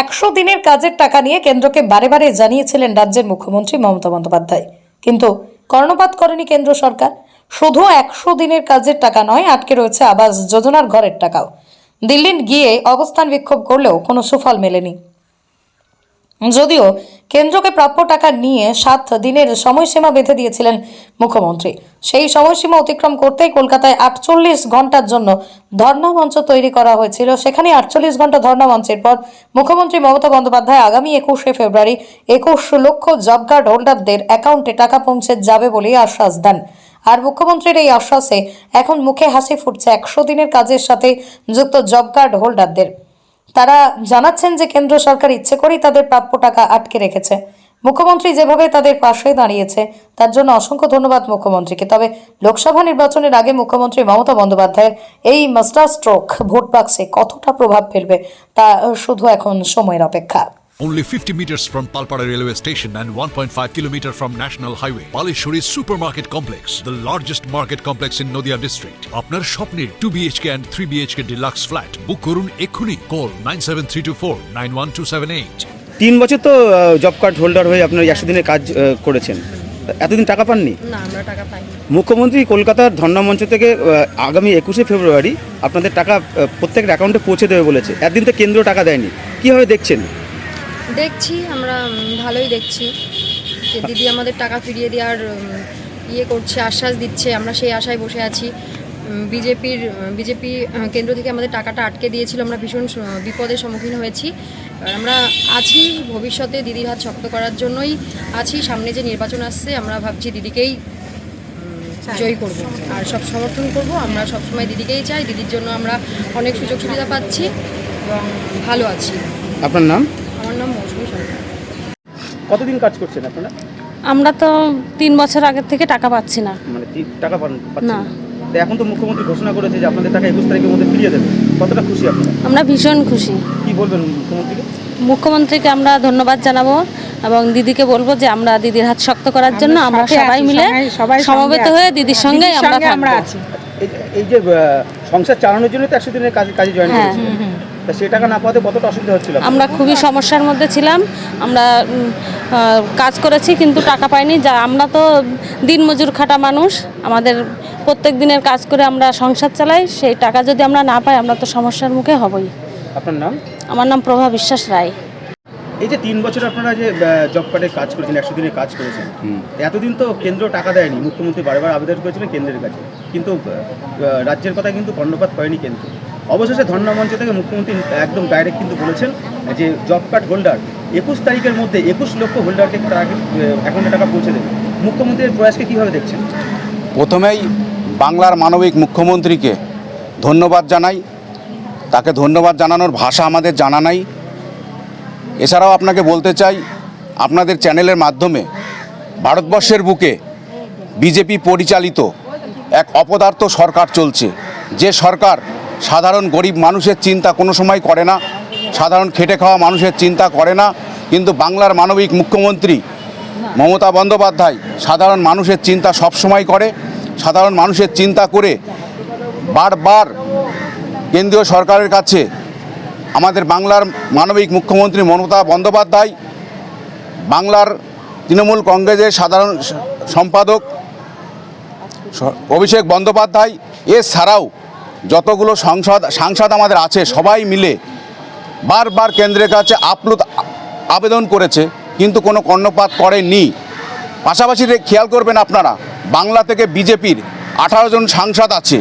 একশো দিনের কাজের টাকা নিয়ে কেন্দ্রকে বারে বারে জানিয়েছিলেন রাজ্যের মুখ্যমন্ত্রী মমতা বন্দ্যোপাধ্যায়। কিন্তু কর্ণপাত করেনি কেন্দ্র সরকার। শুধু একশো দিনের কাজের টাকা নয়, আটকে রয়েছে আবাস যোজনার ঘরের টাকাও। দিল্লি গিয়ে অবস্থান বিক্ষোভ করলেও কোনো সুফল মেলেনি। যদিও কেন্দ্রকে প্রাপ্য টাকা নিয়ে সাত দিনের সময়সীমা বেঁধে দিয়েছিলেন মুখ্যমন্ত্রী। সেই সময়সীমা অতিক্রম করতেই কলকাতায় আটচল্লিশ ঘণ্টার জন্য ধর্ণা মঞ্চ তৈরি করা হয়েছিল। সেখানে আটচল্লিশ ঘণ্টা ধর্ণা মঞ্চের পর মুখ্যমন্ত্রী মমতা বন্দ্যোপাধ্যায় আগামী একুশে ফেব্রুয়ারি একুশ লক্ষ জব কার্ড হোল্ডারদের অ্যাকাউন্টে টাকা পৌঁছে যাবে বলেই আশ্বাস দেন। আর মুখ্যমন্ত্রীর এই আশ্বাসে এখন মুখে হাসি ফুটছে একশো দিনের কাজের সাথে যুক্ত জব কার্ড হোল্ডারদের। তারা জানাচ্ছেন যে কেন্দ্র সরকার ইচ্ছে করেই তাদের প্রাপ্য টাকা আটকে রেখেছে। মুখ্যমন্ত্রী যেভাবে তাদের পাশে দাঁড়িয়েছে, তার জন্য অসংখ্য ধন্যবাদ মুখ্যমন্ত্রীকে। তবে লোকসভা নির্বাচনের আগে মুখ্যমন্ত্রী মমতা বন্দ্যোপাধ্যায়ের এই মাস্টার স্ট্রোক, ভোট বাক্সে কতটা প্রভাব ফেলবে তা শুধু এখন সময়ের অপেক্ষা। Only 50 meters from Palpara railway station and 1.5 kilometer from National Highway, Palishuri Supermarket Complex, the largest market complex in Noida district. আপনার স্বপ্নের 2 BHK and 3 BHK deluxe flat বুক করুন এক্ষুনি কল 97324 91278 তিন বছর তো জব কার্ড হোল্ডার হয়ে আপনার একশো দিনের কাজ করেছেন। এতদিন টাকা পাননি? না আমরা টাকা পাইনি। মুখ্যমন্ত্রী কলকাতার ধর্ণা মঞ্চ থেকে আগামী একুশে ফেব্রুয়ারি আপনাদের টাকা প্রত্যেকের অ্যাকাউন্টে পৌঁছে দেবে বলেছে। একদিন তো কেন্দ্র টাকা দেয়নি। কীভাবে দেখছেন? দেখছি, আমরা ভালোই দেখছি। যে দিদি আমাদের টাকা ফিরিয়ে দেওয়ার ইয়ে করছে, আশ্বাস দিচ্ছে, আমরা সেই আশায় বসে আছি। বিজেপির বিজেপি কেন্দ্র থেকে আমাদের টাকাটা আটকে দিয়েছিল, আমরা ভীষণ বিপদের সম্মুখীন হয়েছি। আমরা আছি ভবিষ্যতে দিদির হাত শক্ত করার জন্যই আছি, সামনে যে নির্বাচন আসছে, আমরা ভাবছি দিদিকেই জয়ী করব। আর সব সমর্থন করব, আমরা সবসময় দিদিকেই চাই, দিদির জন্য আমরা অনেক সুযোগ সুবিধা পাচ্ছি এবং ভালো আছি। আপনার নাম? মৌসুমী সরকার কতদিন কাজ করছেন আপনারা? আমরা তো তিন বছর আগের থেকে টাকা পাচ্ছি না। মানে টাকা পান না। না। তো এখন তো মুখ্যমন্ত্রী ঘোষণা করেছে যে আপনাদের টাকা একুশ তারিখের মধ্যে ফিরিয়ে দেবে। কতটা খুশি আপনারা? আমরা ভীষণ খুশি। কি বলবেন মুখ্যমন্ত্রীকে? মুখ্যমন্ত্রীকে আমরা ধন্যবাদ জানাব এবং দিদিকে বলব যে আমরা দিদির হাত শক্ত করার জন্য আমরা সবাই মিলে সমবেত হয়ে দিদির সঙ্গে আমরা আছি। এই এই যে সংসার চালানোর জন্য তো একশো দিনের কাজে কাজে জয়েন হ্যাঁ। করেছে তা সেই টাকা না পাওয়াতে কতটা অসুবিধা হচ্ছিল? আমরা খুবই সমস্যার মধ্যে ছিলাম। আমরা কাজ করেছি কিন্তু টাকা পাইনি। যা আমরা তো দিনমজুর খাটা মানুষ। আমাদের প্রত্যেক দিনের কাজ করে আমরা সংসার চালাই। সেই টাকা যদি আমরা না পাই আমরা তো সমস্যার মুখে হবই। আপনার নাম? আমার নাম প্রভা বিশ্বাস রায়। এই যে তিন বছর আপনারা যে জব কার্ডে কাজ করেছেন একশো দিনে কাজ করেছেন এতদিন তো কেন্দ্র টাকা দেয়নি। মুখ্যমন্ত্রী বারবার আবেদন করেছিলেন কেন্দ্রের কাছে। কিন্তু রাজ্যের কথা কিন্তু কর্ণপাত করেনি কেন্দ্র। অবশেষে ধর্ণা মঞ্চ থেকে মুখ্যমন্ত্রী একদম ডাইরেক্ট কিন্তু বলেছেন যে জব কার্ড হোল্ডার, একুশ তারিখের মধ্যে একুশ লক্ষ হোল্ডারকে তারা অ্যাকাউন্টে টাকা পৌঁছে দেবে। মুখ্যমন্ত্রীর প্রয়াসকে কীভাবে দেখছেন? প্রথমেই বাংলার মানবিক মুখ্যমন্ত্রীকে ধন্যবাদ জানাই। তাকে ধন্যবাদ জানানোর ভাষা আমাদের জানা নাই। এছাড়াও আপনাকে বলতে চাই, আপনাদের চ্যানেলের মাধ্যমে ভারতবর্ষের বুকে বিজেপি পরিচালিত এক অপদার্থ সরকার চলছে। যে সরকার সাধারণ গরিব মানুষের চিন্তা কোনো সময় করে না, সাধারণ খেটে খাওয়া মানুষের চিন্তা করে না, কিন্তু বাংলার মানবিক মুখ্যমন্ত্রী মমতা বন্দ্যোপাধ্যায় সাধারণ মানুষের চিন্তা সব সময় করে, সাধারণ মানুষের চিন্তা করে বারবার কেন্দ্রীয় সরকারের কাছে আমাদের বাংলার মানবিক মুখ্যমন্ত্রী মমতা বন্দ্যোপাধ্যায়, বাংলার তৃণমূল কংগ্রেসের সাধারণ সম্পাদক অভিষেক বন্দ্যোপাধ্যায়, এছাড়াও যতগুলো সংসদ সাংসদ আমাদের আছে, সবাই মিলে বারবার কেন্দ্রের কাছে আপ্লুত আবেদন করেছে, কিন্তু কোনো কর্ণপাত করেনি পাশাপাশি খেয়াল করবেন আপনারা, বাংলা থেকে বিজেপির আঠারো জন সাংসদ আছে।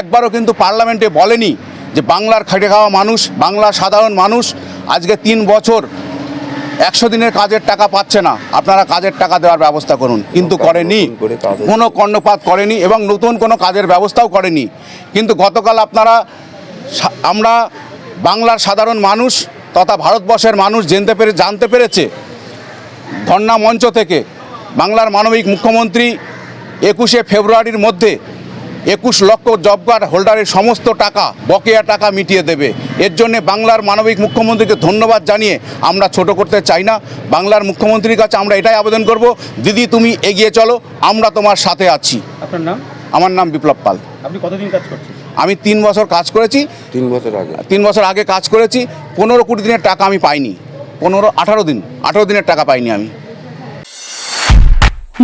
একবারও কিন্তু পার্লামেন্টে বলেনি যে বাংলার খেটে খাওয়া মানুষ, বাংলার সাধারণ মানুষ, আজকে তিন বছর একশো দিনের কাজের টাকা পাচ্ছে না। আপনারা কাজের টাকা দেওয়ার ব্যবস্থা করুন। কিন্তু করেনি। কোনো কর্ণপাত করেনি এবং নতুন কোনো কাজের ব্যবস্থাও করেনি। কিন্তু গতকাল আপনারা আমরা বাংলার সাধারণ মানুষ তথা ভারতবর্ষের মানুষ জানতে পেরে জানতে পেরেছে ধর্ণা মঞ্চ থেকে বাংলার মানবিক মুখ্যমন্ত্রী একুশে ফেব্রুয়ারির মধ্যে একুশ লক্ষ জব কার্ড হোল্ডারের সমস্ত টাকা বকেয়া টাকা মিটিয়ে দেবে। এর জন্য বাংলার মানবিক মুখ্যমন্ত্রীকে ধন্যবাদ জানিয়ে আমরা ছোট করতে চাই না। বাংলার মুখ্যমন্ত্রীর কাছে আমরা এটাই আবেদন করব দিদি তুমি এগিয়ে চলো আমরা তোমার সাথে আছি। আপনার নাম? আমার নাম বিপ্লব পাল। আপনি কতদিন কাজ করছেন? আমি তিন বছর কাজ করেছি। তিন বছর আগে। তিন বছর আগে কাজ করেছি। পনেরো কুড়ি দিনের টাকা আমি পাইনি। পনেরো আঠারো দিন আঠারো দিনের টাকা পাইনি আমি।